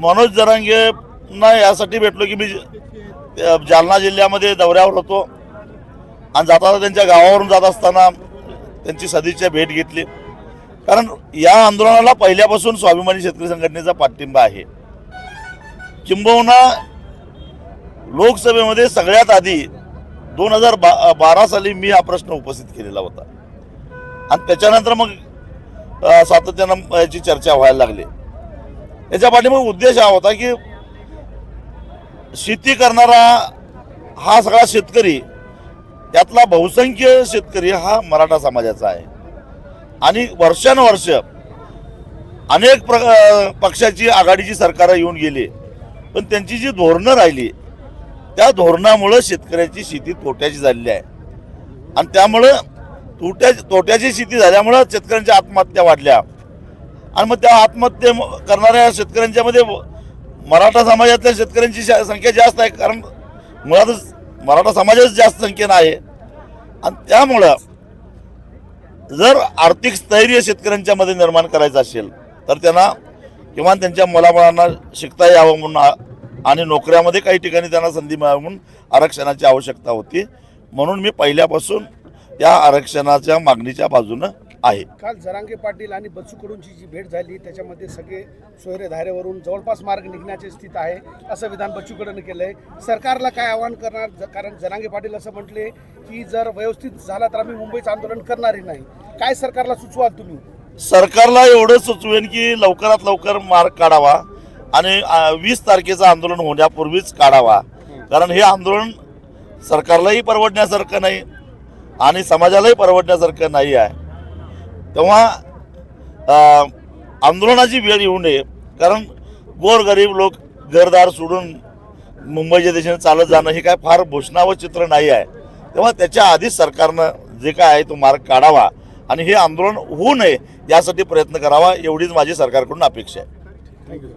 मनोज जरांगेंना यासाठी भेटलो की मी जालना जिल्ह्यामध्ये दौऱ्यावर होतो. आणि जाताना त्यांच्या गावावरून जात असताना त्यांची सदिच्छा भेट घेतली. कारण या आंदोलनाला पहिल्यापासून स्वाभिमानी शेतकरी संघटनेचा पाठिंबा आहे. किंबहुना लोकसभेमध्ये सगळ्यात आधी दोन हजार बा बारा साली मी हा प्रश्न उपस्थित केलेला होता. आणि त्याच्यानंतर मग सातत्यानं याची चर्चा व्हायला लागली. याच्या पाठीमागे उद्देश हा होता की शेती करणारा हा सगळा शेतकरी त्यातला बहुसंख्य शेतकरी हा मराठा समाजाचा आहे. आणि वर्षानुवर्ष अनेक प्र पक्षाची आघाडीची सरकारं येऊन गेली. पण त्यांची जी धोरणं राहिली त्या धोरणामुळं शेतकऱ्याची शेती तोट्याची झालेली आहे. आणि त्यामुळं तोट्या तोट्याची शेती झाल्यामुळं शेतकऱ्यांच्या आत्महत्या वाढल्या. आणि मग त्या आत्महत्या म- करणाऱ्या शेतकऱ्यांच्यामध्ये मराठा समाजातल्या शेतकऱ्यांची संख्या जास्त आहे. कारण मुळातच मराठा समाजाच जास्त संख्येनं आहे. आणि त्यामुळं जर आर्थिक स्थैर्य शेतकऱ्यांच्यामध्ये निर्माण करायचं असेल तर त्यांना किमान त्यांच्या मुलामुळांना शिकता यावं म्हणून आणि नोकऱ्यामध्ये काही ठिकाणी त्यांना संधी मिळावी म्हणून आरक्षणाची आवश्यकता होती. म्हणून मी पहिल्यापासून या आरक्षणाच्या मागणीच्या बाजूनं आहे. काल जरांगे पाटील आणि बच्चू कडूंची जी भेट झाली त्याच्यामध्ये सगळे सोयरे धारेवरून जवळपास मार्ग निघण्याची स्थिती आहे असं विधान बच्चू कडून केलंय. सरकारला काय आवाहन करणार? कारण जरांगे पाटील असं म्हटले की जर व्यवस्थित झाला तर आम्ही मुंबईचं आंदोलन करणारही नाही. काय सरकारला सुचवाल तुम्ही? सरकारला एवढं सुचवेन की लवकरात लवकर मार्ग काढावा आणि वीस तारखेचं आंदोलन होण्यापूर्वीच काढावा. कारण हे आंदोलन सरकारलाही परवडण्यासारखं नाही आणि समाजालाही परवडण्यासारखं नाही आहे. तेव्हा आंदोलनाची वेळ येऊ नये. कारण गोरगरीब लोक घरदार सोडून मुंबईच्या दिशेने चालत जाणं हे काय फार भूषणावं चित्र नाही आहे. तेव्हा त्याच्या आधीच सरकारनं जे काय आहे तो मार्ग काढावा आणि हे आंदोलन होऊ नये यासाठी प्रयत्न करावा एवढीच माझी सरकारकडून अपेक्षा आहे. थँक्यू